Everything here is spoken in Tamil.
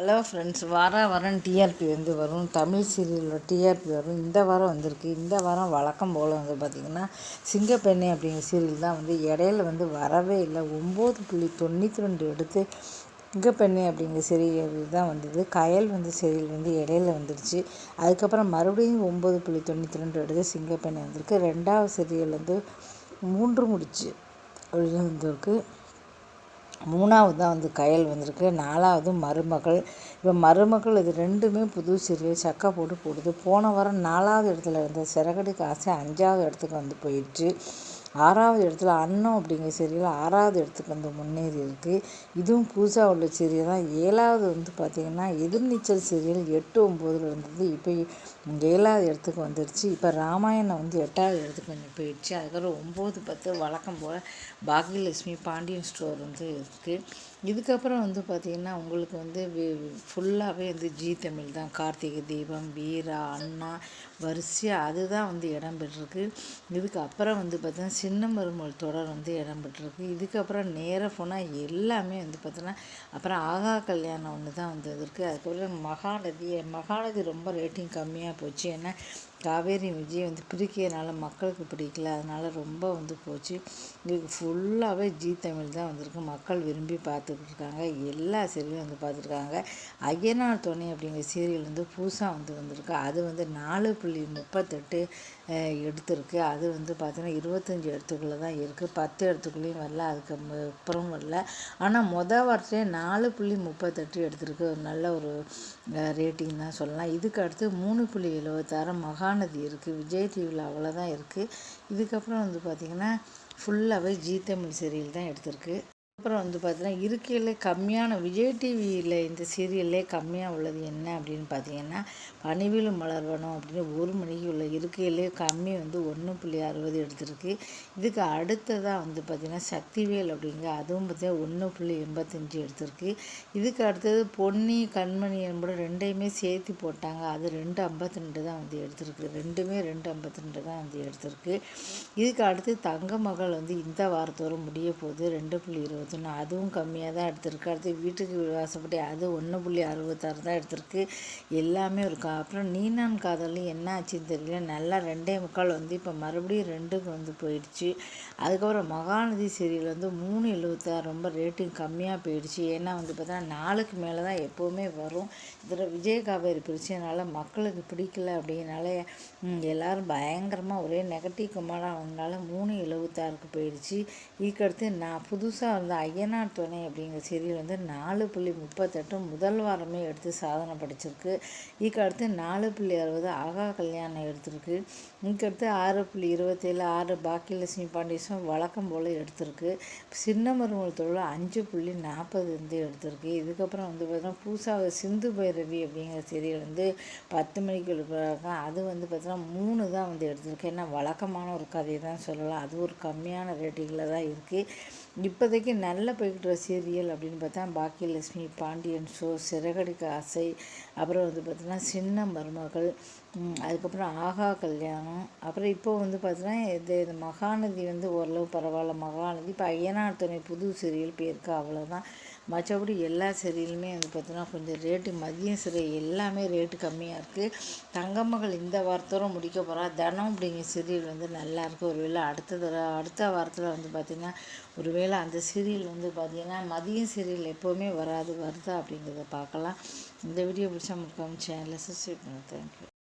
ஹலோ ஃப்ரெண்ட்ஸ் வார வாரம் டிஆர்பி வந்து வரும். தமிழ் சீரியலில் டிஆர்பி வரும். இந்த வாரம் வந்திருக்கு. இந்த வாரம் வழக்கம் போல் வந்து பார்த்திங்கன்னா சிங்கப்பெண்ணை அப்படிங்கிற சீரியல் தான் வந்து இடையில வந்து வரவே இல்லை. ஒம்பது புள்ளி தொண்ணூற்றி ரெண்டு எடுத்து சிங்கப்பெண்ணை அப்படிங்கிற சீரியல் தான் வந்தது. கயல் வந்து சீரியல் வந்து இடையில வந்துடுச்சு அதுக்கப்புறம் மறுபடியும் ஒம்பது புள்ளி தொண்ணூற்றி ரெண்டு எடுத்து சிங்கப்பெண்ணை வந்திருக்கு. ரெண்டாவது சீரியல் வந்து மூன்று முடிச்சு அப்படின்னு வந்திருக்கு. மூணாவது தான் வந்து கயல் வந்திருக்கு. நாலாவது மருமகள். இப்போ மருமகள் இது ரெண்டுமே புது சீரியல் சக்கை போட்டு போடுது. போன வாரம் நாலாவது இடத்துல இருந்த சிறகடி காசு அஞ்சாவது இடத்துக்கு வந்து போயிடுச்சு. ஆறாவது இடத்துல அன்னம் அப்படிங்கிற சீரியல் ஆறாவது இடத்துக்கு வந்து முன்னேறி இருக்குது இதுவும் புதுசாக உள்ள சீரியல் தான். ஏழாவது வந்து பார்த்திங்கன்னா எதிர்நீச்சல் சீரியல் எட்டு ஒம்போதில் இருந்தது. இப்போ ஏழாவது இடத்துக்கு வந்துடுச்சு இப்போ ராமாயணம் வந்து எட்டாவது இடத்துக்கு வந்து போயிடுச்சு. அதுக்கப்புறம் ஒம்பது பத்து வழக்கம் போல் பாக்யலட்சுமி பாண்டியன் ஸ்டோர் வந்து இருக்குது இதுக்கப்புறம் வந்து பார்த்திங்கன்னா உங்களுக்கு வந்து ஃபுல்லாகவே வந்து ஜி தமிழ் தான். கார்த்திகை தீபம் வீரா அண்ணா வரிசையாக அதுதான் வந்து இடம் பெற்றிருக்கு. இதுக்கு அப்புறம் வந்து பார்த்தீங்கன்னா சின்ன மருமகள் தொடர் வந்து இடம் பெற்றிருக்கு. இதுக்கப்புறம் நேராக போனால் எல்லாமே வந்து பார்த்தோன்னா அப்புறம் ஆகா கல்யாணம் ஒன்று தான் வந்து இருக்குது அதுக்கப்புறம் மகாநதி மகாநதி ரொம்ப ரேட்டிங் கம்மியாக போச்சு. ஏன்னா காவேரி விஜய் வந்து பிரிக்கிறதுனால மக்களுக்கு பிடிக்கல. அதனால் ரொம்ப வந்து போச்சு. இதுக்கு ஃபுல்லாகவே ஜி தமிழ் தான் வந்திருக்கு. மக்கள் விரும்பி பார்த்துக்கிட்டு இருக்காங்க எல்லா சீரியலும் வந்து பார்த்துருக்காங்க. ஐயனார் துணை அப்படிங்கிற சீரியல் வந்து புதுசாக வந்து வந்திருக்கு. அது வந்து நாலு புள்ளி முப்பத்தெட்டு எடுத்திருக்கு. அது வந்து பார்த்திங்கன்னா இருபத்தஞ்சி இடத்துக்குள்ளே தான் இருக்குது பத்து இடத்துக்குள்ளேயும் வரல. அதுக்கு அப்புறம் வரல. ஆனால் மொதல் வாரத்துலேயே நாலு புள்ளி முப்பத்தெட்டு எடுத்திருக்கு. ஒரு நல்ல ஒரு ரேட்டிங் தான் சொல்லலாம். இதுக்கு அடுத்து மூணு புள்ளி எழுபத்தாறு மகா மகாநதி இருக்குது விஜய் டிவியில் அவ்வளோதான் இருக்குது இதுக்கப்புறம் வந்து பார்த்திங்கன்னா ஃபுல்லாகவே ஜி தமிழ் சீரியல் தான் எடுத்திருக்கு. அப்புறம் வந்து பார்த்தீங்கன்னா இருக்கையில் கம்மியான விஜய் டிவியில் இந்த சீரியல்லே கம்மியாக உள்ளது என்ன அப்படின்னு பார்த்தீங்கன்னா பணிவிலும் மலர்வனம் அப்படின்னு ஒரு மணிக்கு உள்ள இருக்கையிலே கம்மி வந்து ஒன்று புள்ளி அறுபது எடுத்திருக்கு. இதுக்கு அடுத்ததாக வந்து பார்த்திங்கன்னா சக்திவேல் அப்படிங்க அதுவும் பார்த்தீங்கன்னா ஒன்று புள்ளி எண்பத்தஞ்சு எடுத்திருக்கு. இதுக்கு அடுத்தது பொன்னி கண்மணி என்பது ரெண்டையுமே சேர்த்து போட்டாங்க. அது ரெண்டு ஐம்பத்தி ரெண்டு தான் வந்து எடுத்திருக்கு. ரெண்டுமே ரெண்டு ஐம்பத்தி ரெண்டு தான் வந்து எடுத்திருக்கு. இதுக்கு அடுத்து தங்க மகள் வந்து இந்த வாரத்தோடு முடிய போகுது. ரெண்டு புள்ளி இருபது எடுத்துனோம் அதுவும் கம்மியாக தான் எடுத்திருக்கு. அடுத்து வீட்டுக்கு வாசப்படி அது ஒன்று புள்ளி அறுபத்தாறு தான் எடுத்திருக்கு. எல்லாமே இருக்கும் அப்புறம் நீனான் காதலும் என்ன ஆச்சுன்னு தெரியல. நல்லா ரெண்டே முக்கால் வந்து இப்போ மறுபடியும் ரெண்டுக்கு வந்து போயிடுச்சு. அதுக்கப்புறம் மகாநதி சீரியல் வந்து மூணு எழுபத்தாறு ரொம்ப ரேட்டிங் கம்மியாக போயிடுச்சு. ஏன்னா வந்து பார்த்தா நாளுக்கு மேலே தான் எப்போவுமே வரும். இதில் விஜய காவேரி பிரச்சனைனால மக்களுக்கு பிடிக்கல அப்படிங்கிறனால எல்லோரும் பயங்கரமாக ஒரே நெகட்டிவ் கமெண்டாக வந்தனால மூணு எழுபத்தாறுக்கு போயிடுச்சு. இதுக்கடுத்து நான் புதுசாக வந்து ஐயனார் துணை அப்படிங்கிற சீரியல் வந்து நாலு புள்ளி முப்பத்தெட்டு முதல் வாரமே எடுத்து சாதனை படிச்சிருக்கு. இதுக்கு அடுத்து நாலு புள்ளி அறுபது ஆகா கல்யாணம் எடுத்திருக்கு. இதுக்கடுத்து ஆறு புள்ளி இருபத்தேழு ஆறு பாக்கியலட்சுமி பாண்டியசும் வழக்கம் போல் எடுத்திருக்கு. சின்ன மருமகள் தொழில் அஞ்சு புள்ளி நாற்பது வந்து எடுத்திருக்கு. இதுக்கப்புறம் வந்து பார்த்தீங்கன்னா புதுசாக சிந்து பைரவி அப்படிங்கிற சீரியல் வந்து பத்து மணிக்கு எழுப்புறாங்க அது வந்து பார்த்தீங்கன்னா மூணு தான் வந்து எடுத்திருக்கு. ஏன்னா வழக்கமான ஒரு கதையை தான் சொல்லலாம். அது ஒரு கம்மியான ரேட்டிங்கில் தான் இருக்குது இப்போதைக்கு நல்ல போய்கிட்டு சீரியல் அப்படின்னு பார்த்தா பாக்கியலட்சுமி பாண்டியன் ஷோ சிறகடிக்க ஆசை அப்புறம் வந்து பார்த்தோன்னா சின்ன மருமகள் அதுக்கப்புறம் ஆகா கல்யாணம் அப்புறம் இப்போ வந்து பார்த்தீங்கன்னா இது இது மகாநதி வந்து ஓரளவு பரவாயில்ல. மகாநதி இப்போ ஐயனார் துணை புது சீரியல் போயிருக்கு அவ்வளோதான் மற்றபடி எல்லா சீரியலுமே வந்து பார்த்தோன்னா கொஞ்சம் ரேட்டு மதியம் சிறை எல்லாமே ரேட்டு கம்மியாக இருக்குது தங்கமகள் இந்த வாரத்தோட முடிக்க போகிறா தனம் அப்படிங்கிற சீரியல் வந்து நல்லாயிருக்கு ஒருவேளை அடுத்த தடவை அடுத்த வாரத்தில் வந்து பார்த்திங்கன்னா ஒருவேளை அந்த சீரியல் வந்து பார்த்திங்கன்னா மதியம் சீரியல் எப்போவுமே வராது வருதா அப்படிங்கிறத பார்க்கலாம். இந்த வீடியோ பிடிச்சா முக்காமல் சேனலை சப்ஸ்கிரைப் பண்ண தேங்க்யூ